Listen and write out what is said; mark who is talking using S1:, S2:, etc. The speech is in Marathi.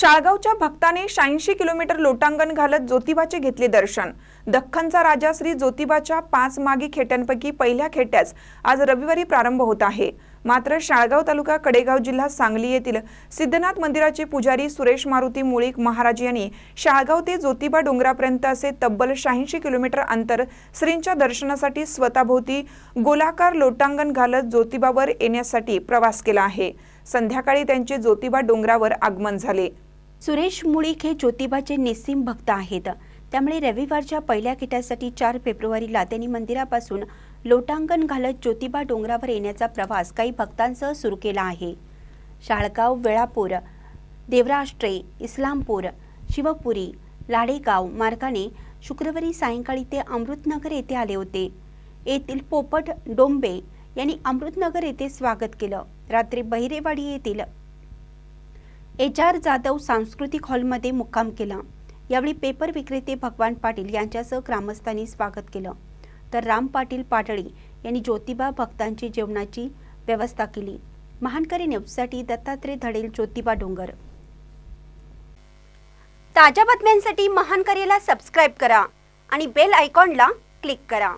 S1: शाळगावच्या भक्ताने शहाऐंशी किलोमीटर लोटांगण घालत ज्योतिबाचे घेतले दर्शन. दख्खनचा राजा श्री ज्योतिबाच्या पाच मागी खेट्यांपैकी पहिल्या खेट्यास आज रविवारी प्रारंभ होत आहे. मात्र शाळगाव तालुका कडेगाव जिल्हा सांगली येथील सिद्धनाथ मंदिराचे पुजारी सुरेश मारुती मुळीक महाराज यांनी शाळगाव ते ज्योतिबा डोंगरापर्यंत असे तब्बल शहाऐंशी किलोमीटर अंतर श्रींच्या दर्शनासाठी स्वतःभोवती गोलाकार लोटांगण घालत ज्योतिबावर येण्यासाठी प्रवास केला आहे. संध्याकाळी त्यांचे ज्योतिबा डोंगरावर आगमन झाले.
S2: सुरेश मुळीक हे ज्योतिबाचे निस्सीम भक्त आहेत. त्यामुळे रविवारच्या पहिल्या किटासाठी चार फेब्रुवारीला त्यांनी मंदिरापासून लोटांगण घालत ज्योतिबा डोंगरावर येण्याचा प्रवास काही भक्तांसह सुरू केला आहे. शाळगाव वेळापूर देवराष्ट्रे इस्लामपूर शिवपुरी लाडेगाव मार्गाने शुक्रवारी सायंकाळी ते अमृतनगर येथे आले होते. येथील पोपट डोंबे यांनी अमृतनगर येथे स्वागत केलं. रात्री बहिरेवाडी येथील एच आर जाधव सांस्कृतिक हॉलमध्ये मुक्काम केला. यावेळी पेपर विक्रेते भगवान पाटील यांच्यासह ग्रामस्थांनी स्वागत केलं. तर राम पाटील पाटळी यांनी ज्योतिबा भक्तांची जेवणाची व्यवस्था केली. महानकरी न्यूजसाठी दत्तात्रय धडेल ज्योतिबा डोंगर. ताज्या बातम्यांसाठी महानकरीला सबस्क्राईब करा आणि बेल आयकॉनला क्लिक करा.